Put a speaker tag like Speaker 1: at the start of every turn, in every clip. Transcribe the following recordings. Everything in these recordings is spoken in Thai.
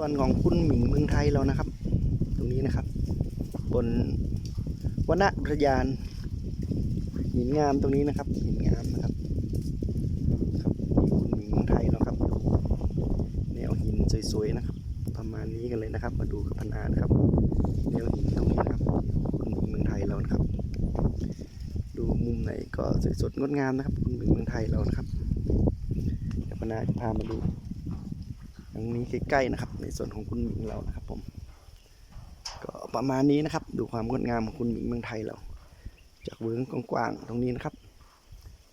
Speaker 1: ส่วนของคุณหมิงเมืองไทยเรานะครับ ตรงนี้นะครับ บนวนอุทยานหินงามตรงนี้นะครับหินงามนะครับครับนี่คุณหมิงเมืองไทยเราครับแนวหินสวยๆนะครับ ประมาณนี้กันเลยนะครับ มาดูกับพนานะครับแนวหินตรงนี้นะครับคุณหมิงเมืองไทยเรานะครับ ดูมุมไหนก็สวยสดงดงามนะครับ คุณหมิงเมืองไทยเรานะครับเดี๋ยวพนาจะพามาดูางนี้ใกล้ๆนะครับ ในส่วนของคุณหมิงเรานะครับ ผม ก็ประมาณนี้นะครับ ดูความงดงามของคุณหมิงเมืองไทยเรา จากเวิ้งกว้างๆตรงนี้นะครับ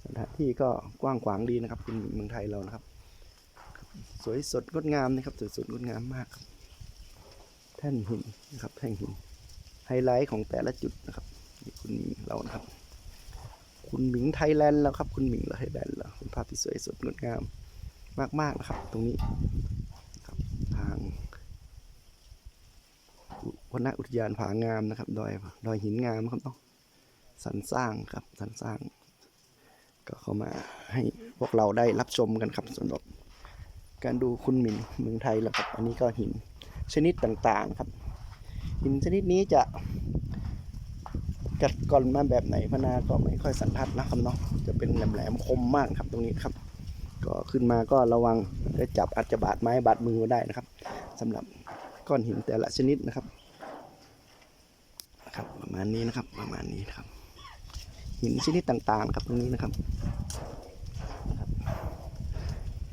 Speaker 1: สถานที่ก็กว้างขวางดีนะครับ คุณหมิงเมืองไทยเรานะครับ สวยสดงดงามนะครับสวยสดงดงามมากครับแท่นหินนะครับแท่นหินไฮไลท์ของแต่ละจุดนะครับนี่คุณหมิงเรานะครับ คุณหมิงไทยแลนด์แล้วครับ คุณหมิงเราไทยแลนด์เราเป็นภาพที่สวยสดงดงามมากๆนะครับ ตรงนี้ครับทาง วนอุทยานผางามนะครับ ดอยดอยหินงามครับเนาะสรรสร้างครับสรรสร้าง ก็เข้ามาให้พวกเราได้รับชมกันครับสำหรับการดูคุณหมิงเมืองไทยแล้วครับ อันนี้ก็หินชนิดต่างๆครับ หินชนิดนี้จะกัดก่อนมาแบบไหนพนาก็ไม่ค่อยสันทัดนะครับเนาะจะเป็นแหลมๆคมมากครับตรงนี้ครับ ก็ขึ้นมาก็ระวังจะจับอาจจะบาดไม้บาดมือได้นะครับสำหรับก้อนหินแต่ละชนิดนะครับ นะครับ ประมาณนี้นะครับ ประมาณนี้นะครับหินชนิดต่างๆครับตรงนี้นะครับ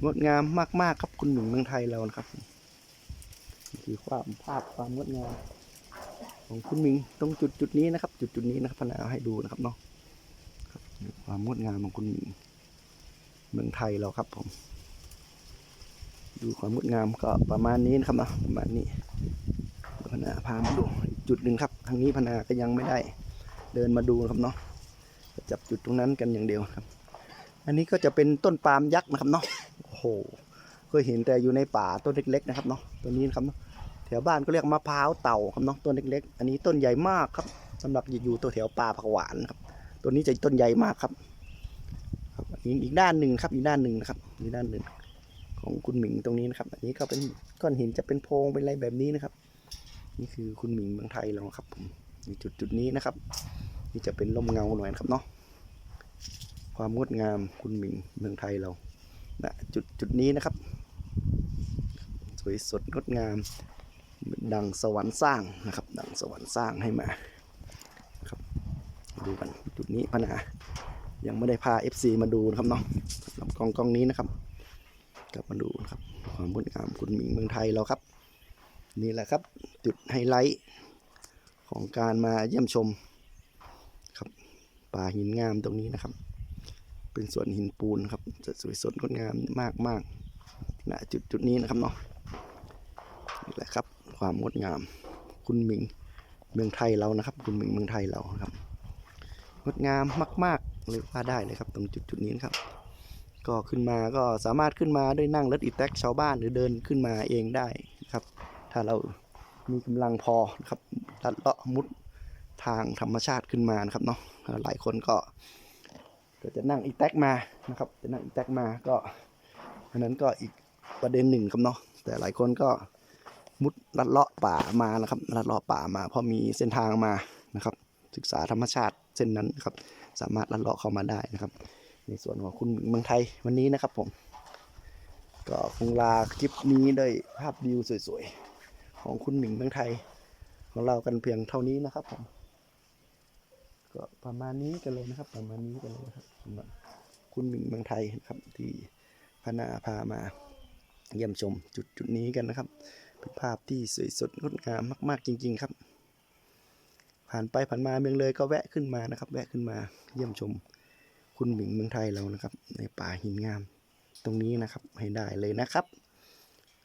Speaker 1: งดงามมากๆครับคุณหนุ่มเมืองไทยเรานะครับคือความภาพความงดงามของคุณมิงตรงจุดจุดนี้นะครับ จุดจุดนี้นะครับพนาให้ดูนะครับเนาะครับความงดงามของคุณมิงเมืองไทยเราครับ ผม ดูความงดงามก็ประมาณนี้นะครับเนาะประมาณนี้พนาพามาดู จุดหนึ่งครับ ทางนี้พนาก็ยังไม่ได้เดินมาดูนะครับเนาะจับจุดตรงนั้นกันอย่างเดียวครับ อันนี้ก็จะเป็นต้นปาล์มยักษ์นะครับเนาะโอ้โหเคยเห็นแต่อยู่ในป่าต้นเล็ก ๆ นะครับเนาะตัวนี้นะครับแถวบ้านก็เรียกมะพร้าวเต่าครับเนาะต้นเล็ก ๆ อันนี้ต้นใหญ่มากครับสำหรับอยู่ตัวแถวป่าผักหวานครับ ตัวนี้จะต้นใหญ่มากครับครับอันนี้อีกด้านหนึ่งครับอีกด้านหนึ่งนะครับอีกด้านหนึ่งของคุณหมิงตรงนี้นะครับ อันนี้ก็เป็นก้อนหินจะเป็นโพรงเป็นอะไรแบบนี้นะครับ นี่คือคุณหมิงเมืองไทยเราครับผมนี่จุดจุดนี้นะครับ นี่จะเป็นร่มเงาหน่อยนครับเนาะความงดงามคุณหมิงเมืองไทยเรานะจุดจุดนี้นะครับ สวยสดงดงาม ดังสวรรค์สร้างนะครับ ดังสวรรค์สร้างให้มาครับ ดูกันจุดนี้พนายังไม่ได้พา FC มาดูนะครับเนาะสำหรับกล้องกล้องนี้นะครับกลับมาดูนะครับ ความงดงามคุณหมิงเมืองไทยเราครับ นี่แหละครับจุดไฮไลท์ของการมาเยี่ยมชมครับป่าหินงามตรงนี้นะครับ เป็นสวนหินปูนครับจะสวยสดงดงามมากมากณจุดจุดนี้นะครับเนาะนี่แหละครับ ความงดงาม คุณหมิงเมืองไทยเรานะครับ คุณหมิงเมืองไทยเรานะครับงดงามมากๆเลยว่าได้เลยครับ ตรงจุดจุดนี้นครับ ก็ขึ้นมาก็สามารถขึ้นมาด้วยนั่งรถอีแท็กชาวบ้านหรือเดินขึ้นมาเองได้นะครับ ถ้าเรามีกำลังพอนะครับลัดเลาะมุดทางธรรมชาติขึ้นมานะครับเนาะหลายคนก็ก็จะนั่งอีแท็กมานะครับ จะนั่งอีแท็กมาก็อันนั้นก็อีกประเด็นหนึ่งครับเนาะแต่หลายคนก็มุดลัดเลาะป่ามานะครับลัดเลาะป่ามาเพราะมีเส้นทางมานะครับ ศึกษาธรรมชาติเส้นนั้นครับ สามารถลัดเลาะเข้ามาได้นะครับ ในส่วนของคุณเมืองไทยวันนี้นะครับผม ก็คงลาคลิปนี้ด้วยภาพวิวสวยๆ ของคุณหมิงเมืองไทย ของเรากันเพียงเท่านี้นะครับผมก็ประมาณนี้กันเลยนะครับ ประมาณนี้กันเลยนะครับสำหรับคุณหมิงเมืองไทยนะครับ ที่พนาพามาเยี่ยมชมจุดจุดนี้กันนะครับเป็นภาพที่สวยสดงดงามมาก ๆ จริง ๆ ครับ ผ่านไปผ่านมาเมืองเลยก็แวะขึ้นมานะครับ แวะขึ้นมาเยี่ยมชมคุณหมิงเมืองไทยเรานะครับ ในป่าหินงาม ตรงนี้นะครับให้ได้เลยนะครับ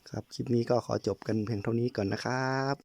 Speaker 1: ครับคลิปนี้ก็ขอจบกันเพียงเท่านี้ก่อนนะครับ